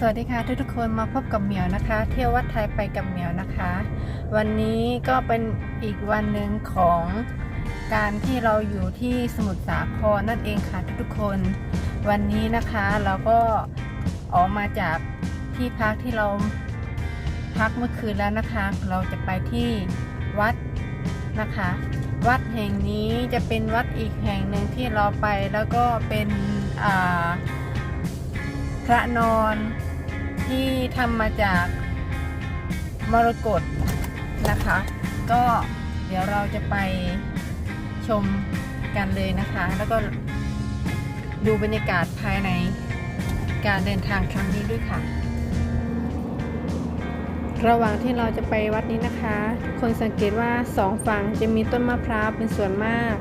สวัสดีค่ะทุกทุกๆคนมาพบกับเหมียวนะคะ เที่ยววัดไทยไปกับเหมียวนะคะ วันนี้ก็เป็นอีกวันหนึ่งของการที่เราอยู่ที่สมุทรสาครนั่นเองค่ะทุกทุกๆคน วันนี้นะคะเราก็ออกมาจากที่พักที่เราพักเมื่อคืนแล้วนะคะ เราจะไปที่วัดนะคะ วัดแห่งนี้จะเป็นวัดอีกแห่งหนึ่งที่เราไปแล้วก็เป็นอ่าพระนอน ที่ทำมาจากมรกตนะคะ ก็เดี๋ยวเราจะไปชมกันเลยนะคะ แล้วก็ดูบรรยากาศภายในการเดินทางครั้งนี้ด้วยค่ะ ระหว่างที่เราจะไปวัดนี้นะคะ คนสังเกตว่าสองฝั่งจะมีต้นมะพร้าวเป็นส่วนมาก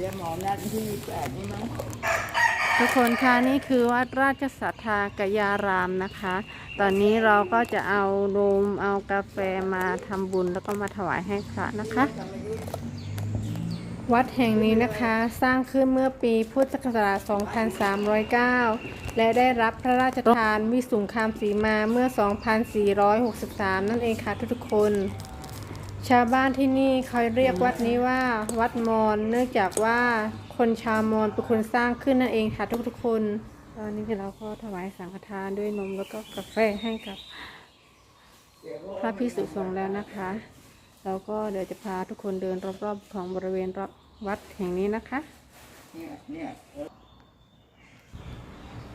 รียนหมอนัดที่แปดนี่มั้งทุกคนคะนี่คือวัดราชสัทธากยารามนะคะ ตอนนี้เราก็จะเอานมเอากาแฟมาทำบุญแล้วก็มาถวายให้พระนะคะ วัดแห่งนี้นะคะสร้างขึ้นเมื่อปีพุทธศักราช 2309 และได้รับพระราชทานวิสุงคามสีมาเมื่อ 2463 นั่นเองค่ะทุกๆคน ชาวบ้านที่นี่เขาเรียกวัดนี้ว่า วัดมอญเนื่องจากว่าคนชาวมอญเป็นคนสร้างขึ้นนั่นเองค่ะทุกๆคนตอนนี้เราก็ถวายสังฆทานด้วยนมแล้วก็กาแฟให้กับพระพิสุสงฆ์แล้วนะคะเราก็เดี๋ยวจะพาทุกคนเดินรอบๆของบริเวณรอบวัดแห่งนี้นะคะ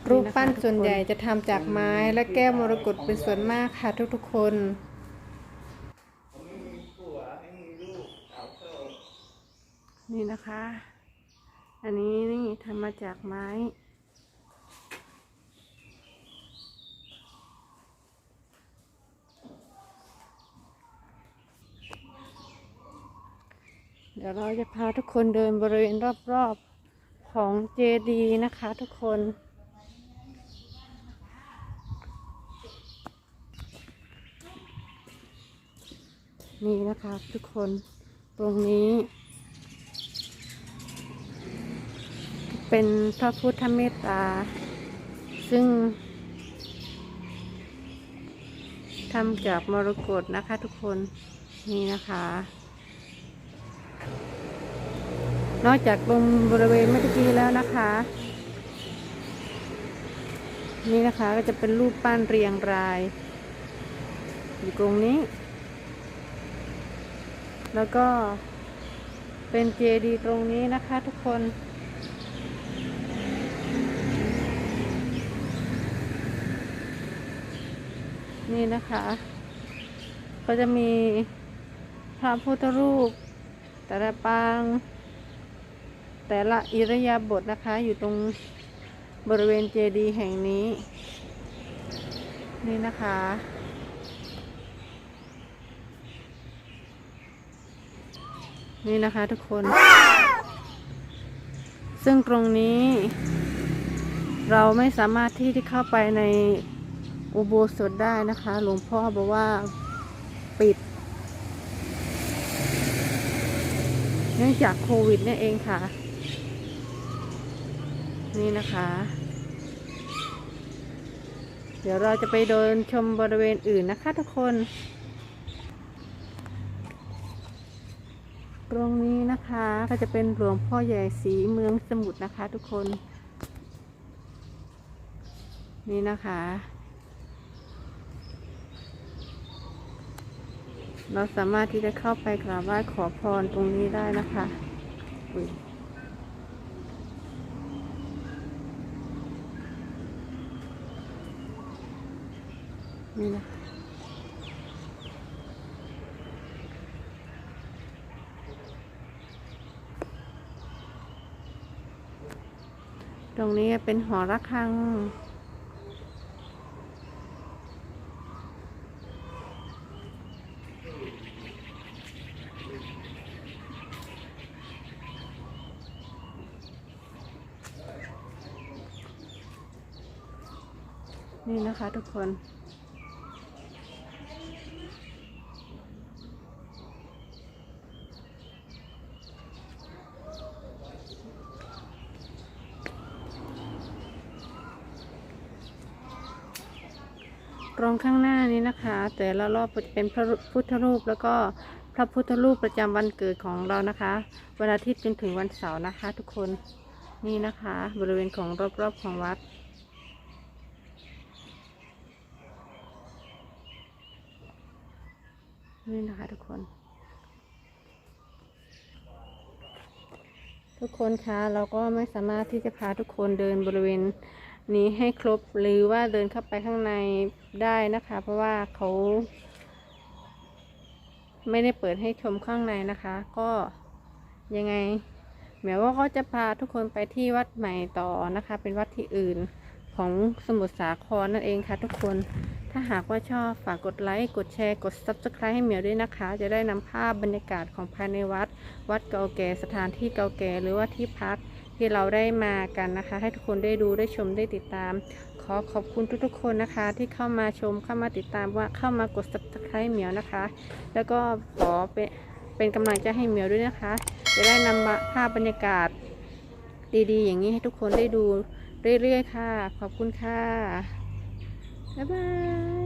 รูปปั้นส่วนใหญ่จะทำจากไม้และแก้วมรกตเป็นส่วนมากค่ะทุกๆคน ผมไม่มีผัวไม่มีลูกเอาเข้า นี่นะคะ อันนี้นี่ทำมาจากไม้เดี๋ยวเราจะพาทุกคนเดินบริเวณรอบๆของเจดีนะคะทุกคน นี่นะคะทุกคนตรงนี้ เป็นพระพุทธเมตตา ซึ่งทำจากมรกตนะคะทุกคนนี่นะคะ นอกจากตรงบริเวณเมื่อกี้แล้วนะคะ นี่นะคะก็จะเป็นรูปปั้นเรียงราย อยู่ตรงนี้ แล้วก็เป็นเจดีย์ตรงนี้นะคะทุกคน นี่นะคะ ก็จะมีพระพุทธรูป แต่ละปาง แต่ละอิรยาบถนะคะ อยู่ตรงบริเวณเจดีย์แห่งนี้ นี่นะคะนี่นะคะทุกคน ซึ่งตรงนี้ เราไม่สามารถที่จะเข้าไปใน อุโบสถได้นะคะ หลวงพ่อบอกว่าปิด เนื่องจากโควิดนี่เองค่ะ นี่นะคะ เดี๋ยวเราจะไปเดินชมบริเวณอื่นนะคะทุกคน ตรงนี้นะคะก็จะเป็นหลวงพ่อใหญ่สีเมืองสมุทรนะคะทุกคน นี่นะคะ เราสามารถที่จะเข้าไปกราบไหว้ขอพรตรงนี้ได้นะคะอุ๊ยนี่นะตรงนี้เป็นหอระฆัง นี่นะคะทุกคน ตรงข้างหน้านี้นะคะ แต่ละรอบเป็นพระพุทธรูปแล้วก็พระพุทธรูปประจำวันเกิดของเรานะคะวันอาทิตย์จนถึงวันเสาร์นะคะ ทุกคนนี่นะคะ บริเวณของรอบๆของวัด นี่นะคะทุกคน ทุกคนคะเราก็ไม่สามารถที่จะพาทุกคนเดินบริเวณนี้ให้ครบหรือว่าเดินเข้าไปข้างในได้นะคะ เพราะว่าเขาไม่ได้เปิดให้ชมข้างในนะคะ ก็ยังไงเหมียวว่าก็จะพาทุกคนไปที่วัดใหม่ต่อนะคะ เป็นวัดที่อื่น ของสมุทรสาครนั่นเองค่ะทุกคน ถ้าหากว่าชอบฝากกดไลค์ กดแชร์ กด Subscribe ให้เหมียวด้วยนะคะ จะได้นำภาพบรรยากาศของภายในวัด วัดเก่าแก่ สถานที่เก่าแก่ หรือว่าที่พักที่เราได้มากันนะคะ ให้ทุกคนได้ดูได้ชมได้ติดตาม ขอขอบคุณทุกๆคนนะคะ ที่เข้ามาชมเข้ามาติดตามว่าเข้ามากด Subscribe เหมียวนะคะ แล้วก็ขอเป็นเป็นกำลังใจให้เหมียวด้วยนะคะ จะได้นำมาภาพบรรยากาศดีๆ อย่างนี้ให้ทุกคนได้ดู เรื่อยๆค่ะ ขอบคุณค่ะ บ๊ายบาย